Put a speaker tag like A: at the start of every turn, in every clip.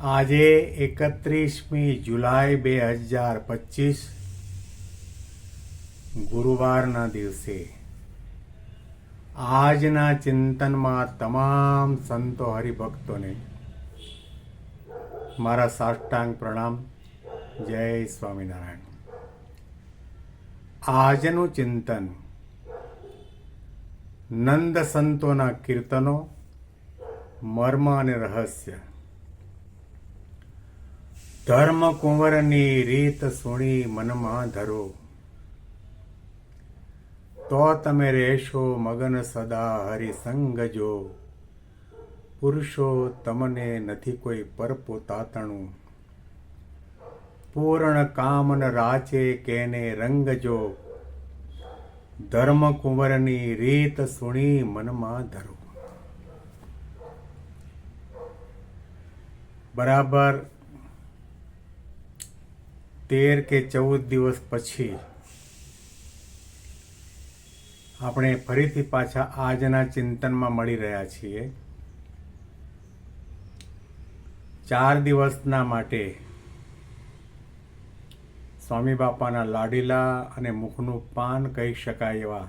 A: આજે એકત્રીસમી જુલાઈ બે હજાર પચીસ, ગુરુવારના દિવસે. આજના ચિંતનમાં તમામ સંતો હરિભક્તોને મારા સાષ્ટાંગ પ્રણામ. જય સ્વામિનારાયણ. આજનું ચિંતન નંદ સંતોના કીર્તનો, મર્મ અને રહસ્ય ધર્મ કુંવરની રીત સુણી મનમાં ધરો. તો તમે રહેશો મગન સદા હરિસંગ જો. પુરુષો તમને નથી કોઈ પરપોતાતણું પૂર્ણ કામન રાચે કેને રંગ જો. ધર્મ કુંવરની રીત સુણી મનમાં ધરો. બરાબર તેર કે ચૌદ દિવસ પછી આપણે ફરીથી પાછા આજના ચિંતનમાં મળી રહ્યા છીએ. ચાર દિવસના માટે સ્વામી બાપાના લાડીલા અને મુખનું પાન કહી શકાય એવા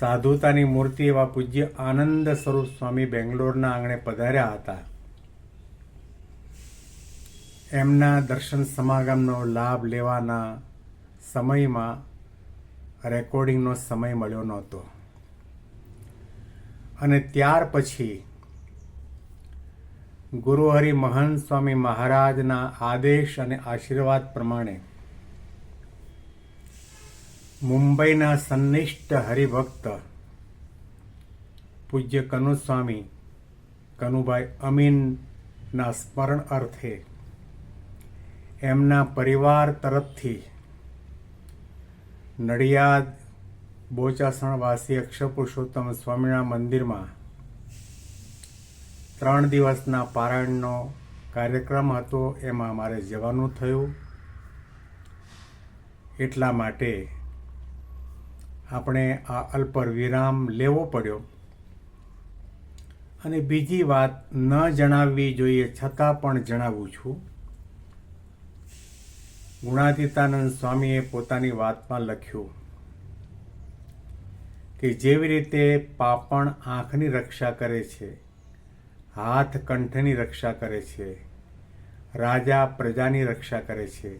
A: સાધુતાની મૂર્તિ એવા પૂજ્ય આનંદ સ્વરૂપ સ્વામી બેંગ્લોરના આંગણે પધાર્યા હતા. એમના દર્શન સમાગમનો લાભ લેવાના સમયમાં રેકોર્ડિંગનો સમય મળ્યો નહોતો. અને ત્યાર પછી ગુરુ હરિ મહંત સ્વામી મહારાજના આદેશ અને આશીર્વાદ પ્રમાણે મુંબઈના સંનિષ્ઠ હરિભક્ત પૂજ્ય કનુસ્વામી કનુભાઈ અમીનના સ્મરણ અર્થે એમના પરિવાર તરફથી નડિયાદ બોચાસણવાસી અક્ષર પુરુષોત્તમ સ્વામિના મંદિરમાં ત્રણ દિવસના પારાયણનો કાર્યક્રમ હતો. એમાં મારે જવાનું થયું. એટલા માટે આપણે આ અલ્પર વિરામ લેવો પડ્યો. અને બીજી વાત ન જણાવવી જોઈએ છતાં પણ જણાવું છું. ગુણાતીતાનંદ સ્વામીએ પોતાની વાતમાં લખ્યું કે જેવી રીતે પાપણ આંખની રક્ષા કરે છે, હાથ કંઠની રક્ષા કરે છે, રાજા પ્રજાની રક્ષા કરે છે,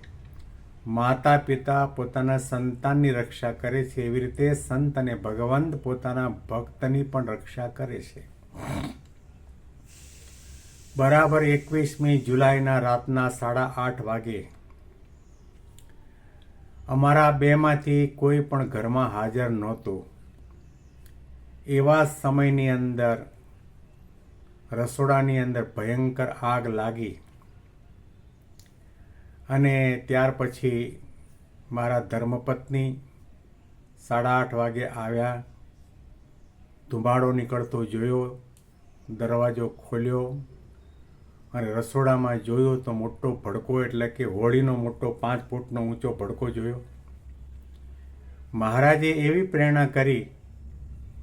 A: માતા પિતા પોતાના સંતાનની રક્ષા કરે છે, એવી રીતે સંત અને ભગવંત પોતાના ભક્તની પણ રક્ષા કરે છે. બરાબર એકવીસમી જુલાઈના રાતના સાડા આઠ વાગે અમારા બેમાંથી કોઈ પણ ઘરમાં હાજર નહોતું. એવા સમયની અંદર, રસોડાની અંદર ભયંકર આગ લાગી. અને ત્યાર પછી મારા ધર્મપત્ની સાડા આઠ વાગે આવ્યા, ધુમાડો નીકળતો જોયો, દરવાજો ખોલ્યો અને રસોડામાં જોયો તો મોટો ભડકો એટલે કે હોળીનો મોટો પાંચ ફૂટનો ઊંચો ભડકો જોયો. મહારાજે એવી પ્રેરણા કરી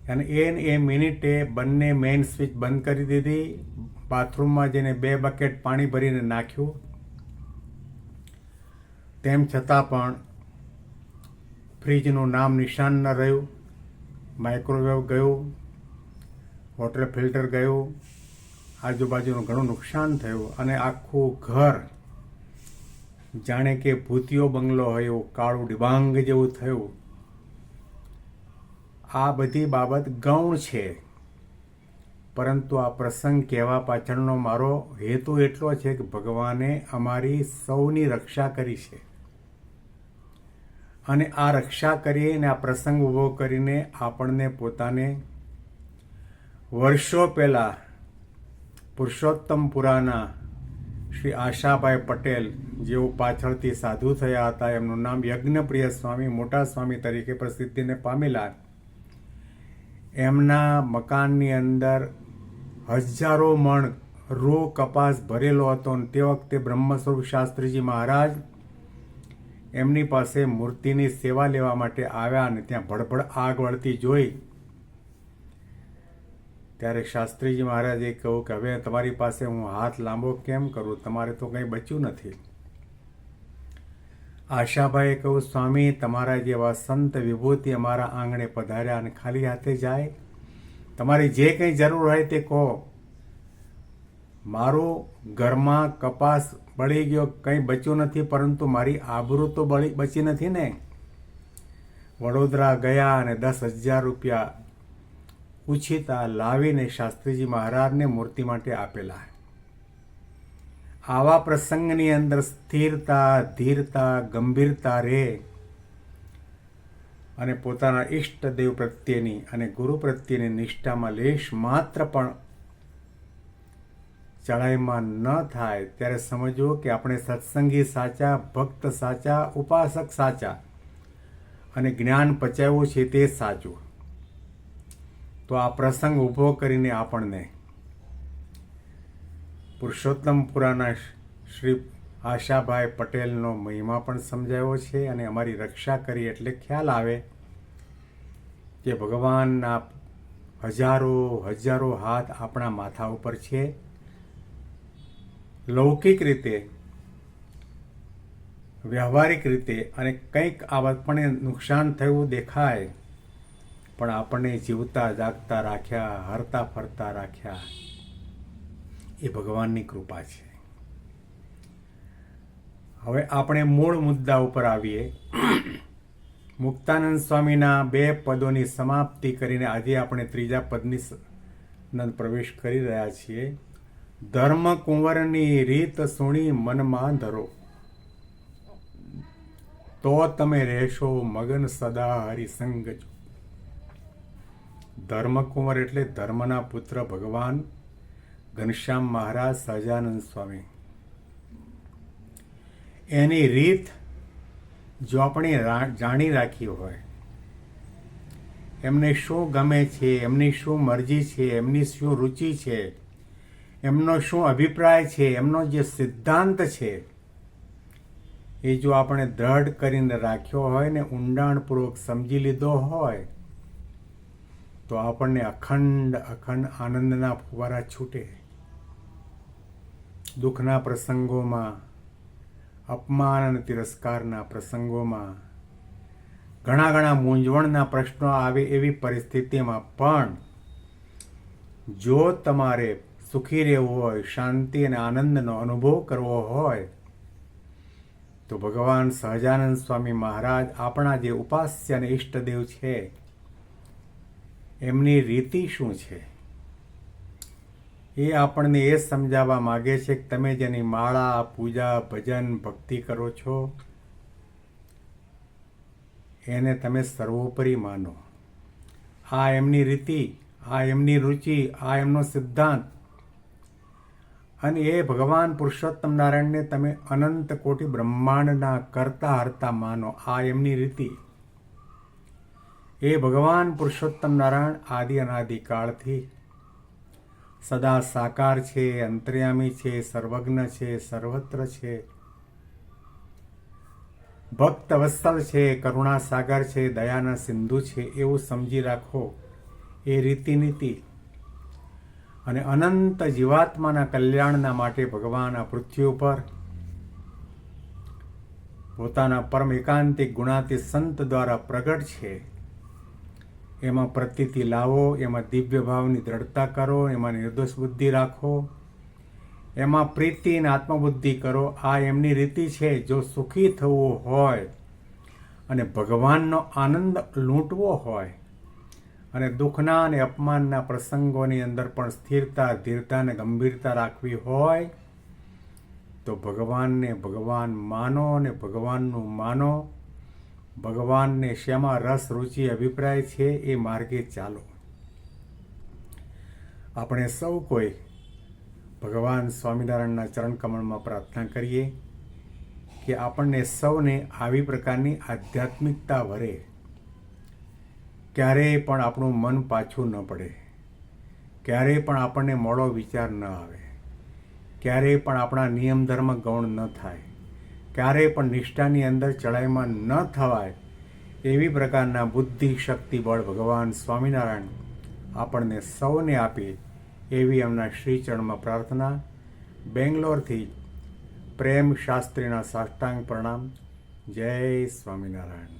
A: અને એન એ મિનિટે બંને મેઇન સ્વિચ બંધ કરી દીધી. બાથરૂમમાં જઈને બે બકેટ પાણી ભરીને નાખ્યું. તેમ છતાં પણ ફ્રીજનું નામ નિશાન ન રહ્યું. માઇક્રોવેવ ગયું. વોટર ફિલ્ટર ગયું. આજુબાજુનું ઘણું નુકસાન થયું અને આખું ઘર જાણે કે ભૂતિયો બંગલો હોય એવું, કાળું ડિબાંગ જેવું થયું. આ બધી બાબત ગૌણ છે. પરંતુ આ પ્રસંગ કહેવા પાછળનો મારો હેતુ એટલો છે કે ભગવાને અમારી સૌની રક્ષા કરી છે. અને આ રક્ષા કરીને આ પ્રસંગ ઊભો કરીને આપણને પોતાને વર્ષો પહેલાં પુરુષોત્તમપુરાના શ્રી આશાભાઈ પટેલ જેઓ પાછળથી સાધુ થયા હતા, એમનું નામ યજ્ઞપ્રિય સ્વામી, મોટા સ્વામી તરીકે પ્રસિદ્ધિને પામેલા. એમના મકાનની અંદર હજારો મણ રો કપાસ ભરેલો હતો અને તે વખતે બ્રહ્મસ્વરૂપ શાસ્ત્રીજી મહારાજ એમની પાસે મૂર્તિની સેવા લેવા માટે આવ્યા અને ત્યાં ભડભડ આગ વળતી જોઈ ત્યારે શાસ્ત્રીજી મહારાજે કહ્યું કે, હવે તમારી પાસે હું હાથ લાંબો કેમ કરું? તમારે તો કંઈ બચ્યું નથી. આશાભાઈએ કહ્યું, સ્વામી, તમારા જેવા સંત વિભૂતિ અમારા આંગણે પધાર્યા અને ખાલી હાથે જાય? તમારી જે કંઈ જરૂર હોય તે કહો. મારું ઘરમાં કપાસ બળી ગયો, કંઈ બચ્યું નથી, પરંતુ મારી આબરૂ તો બળી, બચી નથી ને? વડોદરા ગયા અને દસ હજાર રૂપિયા ઉછીતા લાવીને શાસ્ત્રીજી મહારાજને મૂર્તિ માટે આપેલા આવા પ્રસંગની અંદર સ્થિરતા, ધીરતા, ગંભીરતા રહે અને પોતાના ઈષ્ટદેવ પ્રત્યેની અને ગુરુ પ્રત્યેની નિષ્ઠામાં લેશ માત્ર પણ ચડાઈમાં ન થાય. ત્યારે સમજવો કે આપણે સત્સંગી સાચા, ભક્ત સાચા, ઉપાસક સાચા અને જ્ઞાન પચાવ્યું છે તે સાચું. તો આ પ્રસંગ ઊભો કરીને આપણને પુરુષોત્તમ પુરાના શ્રી આશાભાઈ પટેલનો મહિમા પણ સમજાવ્યો છે અને અમારી રક્ષા કરી એટલે ખ્યાલ આવે કે ભગવાનના હજારો હજારો હાથ આપણા માથા ઉપર છે. લૌકિક રીતે, વ્યવહારિક રીતે અને કંઈક આપણને નુકસાન થયું દેખાય પણ આપણને જીવતા, જાગતા રાખ્યા, હરતા, ફરતા રાખ્યા. એ ભગવાનની કૃપા છે. હવે આપણે મૂળ મુદ્દા ઉપર આવીએ. મુક્તાનંદ સ્વામીના બે પદોની સમાપ્તિ કરીને આજે આપણે ત્રીજા પદની પ્રવેશ કરી રહ્યા છીએ. ધર્મ કુંવરની રીત સુણી મનમાં ધરો. તો તમે રહેશો મગન સદા હરિસંગ જો. ધર્મકુંવર એટલે ધર્મના પુત્ર ભગવાન ઘનશ્યામ મહારાજ સહજાનંદ સ્વામી. એની રીત જો આપણે જાણી રાખી હોય, એમને શું ગમે છે, એમની શું મરજી છે, એમની શું રુચિ છે, એમનો શું અભિપ્રાય છે, એમનો જે સિદ્ધાંત છે, એ જો આપણે દ્રઢ કરીને રાખ્યો હોય ને ઊંડાણપૂર્વક સમજી લીધો હોય તો આપણને અખંડ અખંડ આનંદના ફુવારા છૂટે. દુઃખના પ્રસંગોમાં, અપમાન અને તિરસ્કારના પ્રસંગોમાં, ઘણા ઘણા મૂંઝવણના પ્રશ્નો આવે એવી પરિસ્થિતિમાં પણ જો તમારે સુખી રહેવું હોય, શાંતિ અને આનંદનો અનુભવ કરવો હોય, તો ભગવાન સહજાનંદ સ્વામી મહારાજ આપણા જે ઉપાસ્ય અને ઈષ્ટદેવ છે એમની રીતિ શું છે? એ આપણને એ સમજાવવા માગે છે કે તમે જેની માળા, પૂજા, ભજન, ભક્તિ કરો છો, એને તમે સર્વોપરી માનો. આ એમની રીતિ, આ એમની રુચિ, આ એમનો સિદ્ધાંત. અને એ ભગવાન પુરુષોત્તમ નારાયણને તમે અનંત કોટી બ્રહ્માંડના કરતા હરતા માનો. આ એમની રીતિ. એ ભગવાન પુરુષોત્તમ નારાયણ આદિ અનાદિકાળથી સદા સાકાર છે, અંતર્યામી છે, સર્વજ્ઞ છે, સર્વત્ર છે. ભક્ત વત્સલ છે કરુણા સાગર છે, દયાના સિંધુ છે, એવું સમજી રાખો એ રીતિનીતિ. અને અનંત જીવાત્માના કલ્યાણના માટે ભગવાન આ પૃથ્વી ઉપર પોતાના પરમ એકાંતિક ગુણાતી સંત દ્વારા પ્રગટ છે. એમાં પ્રતીતિ લાવો, એમાં દિવ્ય ભાવની દ્રઢતા કરો, એમાં નિર્દોષ બુદ્ધિ રાખો. એમાં પ્રીતિ અને આત્મબુદ્ધિ કરો. આ એમની રીતિ છે, જો સુખી થવું હોય અને ભગવાનનો આનંદ લૂંટવો હોય અને દુઃખના અને અપમાનના પ્રસંગોની અંદર પણ સ્થિરતા, ધીરતા અને ગંભીરતા રાખવી હોય, તો ભગવાનને ભગવાન માનો અને ભગવાનનું માનો. ભગવાનને શેમાં રસ, રુચિ, અભિપ્રાય છે એ માર્ગે ચાલો. આપણે સૌ કોઈ ભગવાન સ્વામિનારાયણના ચરણ કમળમાં પ્રાર્થના કરીએ કે આપણને સૌને આવી પ્રકારની આધ્યાત્મિકતા ભરે ક્યારેય પણ આપણું મન પાછું ન પડે. ક્યારેય પણ આપણને મોડો વિચાર ન આવે. ક્યારેય પણ આપણા નિયમ ધર્મ ગૌણ ન થાય. ક્યારેય પણ નિષ્ઠાની અંદર ચડાઈમાં ન થવાય એવી પ્રકારના બુદ્ધિ શક્તિ બળ ભગવાન સ્વામિનારાયણ આપણને સૌને આપે એવી એમના શ્રીચરણમાં પ્રાર્થના, બેંગ્લોરથી પ્રેમ શાસ્ત્રીના સાષ્ટાંગ પ્રણામ. જય સ્વામિનારાયણ.